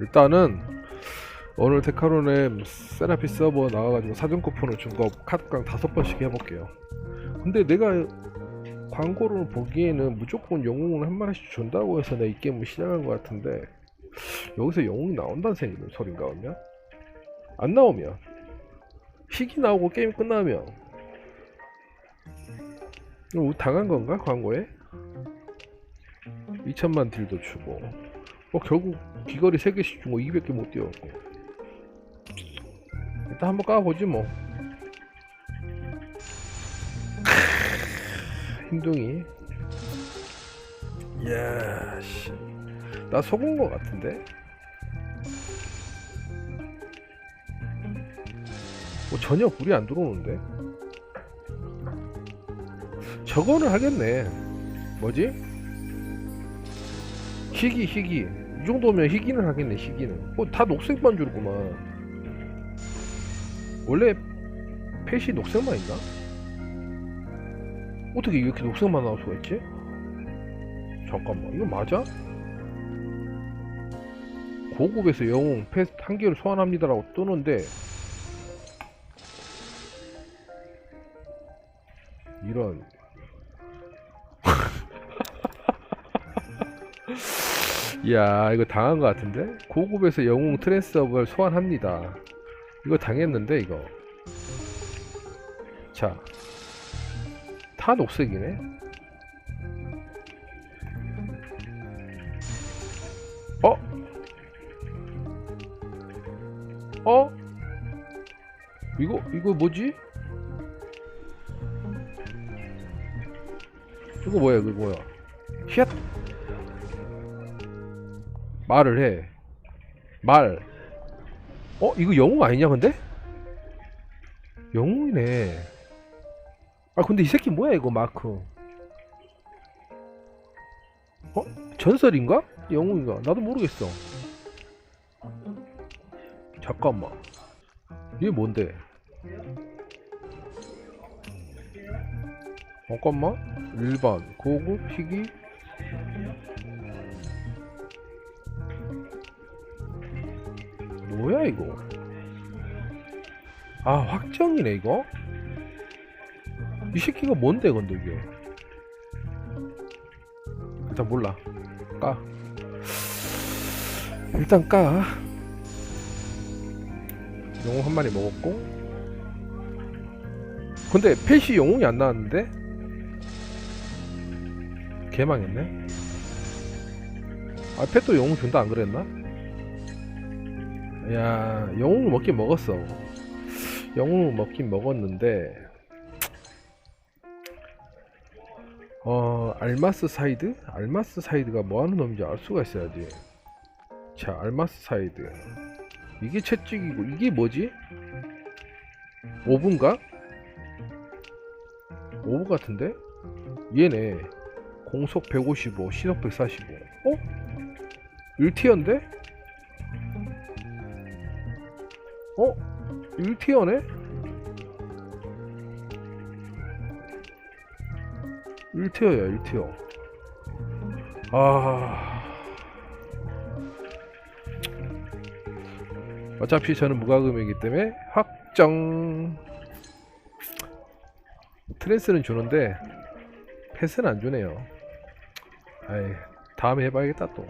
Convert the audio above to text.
일단은 오늘 데카론의 세라피 서버 나와가지고 사전 쿠폰을 준 거 카드깡 다섯 번씩 해볼게요. 근데 내가 광고를 보기에는 무조건 영웅을 한 마리씩 준다고 해서 내가 이 게임을 시작한 것 같은데 여기서 영웅이 나온다는 생- 소린가 그러면? 안 나오면 희귀 나오고 게임 끝나면 당한 건가 광고에? 2천만 딜도 주고 뭐 결국 귀걸이 3개씩 주고 200개 못 띄웠고. 일단 한번 까보지 뭐. 힘둥이 이야 씨나 속은 거 같은데? 뭐 전혀 불이 안 들어오는데? 저거는 하겠네. 뭐지? 희귀 희귀 이 정도면 희귀는 하겠네 희귀는 뭐다 녹색 반주구만 원래 펫이 녹색만 있나? 어떻게 이렇게 녹색만 나올 수가 있지? 잠깐만 이거 맞아? 고급에서 영웅 펫 한 개를 소환합니다 라고 뜨는데 이런 이야 이거 당한 것 같은데 고급에서 영웅 트랜스업을 소환합니다 이거 당했는데 이거 자 다 녹색이네 어? 어? 이거 이거 뭐지? 이거 뭐야 이거 뭐야 휘앗 말을 해. 말. 어? 이거 영웅 아니냐 근데? 영웅이네. 아 근데 이 새끼 뭐야 이거 마크. 어? 전설인가? 영웅인가? 나도 모르겠어. 잠깐만. 이게 뭔데? 잠깐만. 일반, 고급, 희귀, 뭐야 이거? 아 확정이네 이거? 이 새끼가 뭔데 근데 이게? 일단 몰라 까 일단 까 영웅 한 마리 먹었고 근데 펫이 영웅이 안 나왔는데? 개망했네 아 펫도 영웅 준다 안 그랬나? 야 영웅을 먹긴 먹었어 영웅을 먹긴 먹었는데 어 알마스 사이드? 알마스 사이드가 뭐하는 놈인지 알 수가 있어야지 자 알마스 사이드 이게 채찍이고 이게 뭐지? 오븐가? 오브 같은데? 얘네 공속 155 신속 145 어? 1티어인데? 어? 1티어네? 1티어야 1티어. 아. 어차피 저는 무과금이기 때문에 확정. 트랜스는 주는데 패스는 안 주네요. 아이 다음에 해봐야겠다 또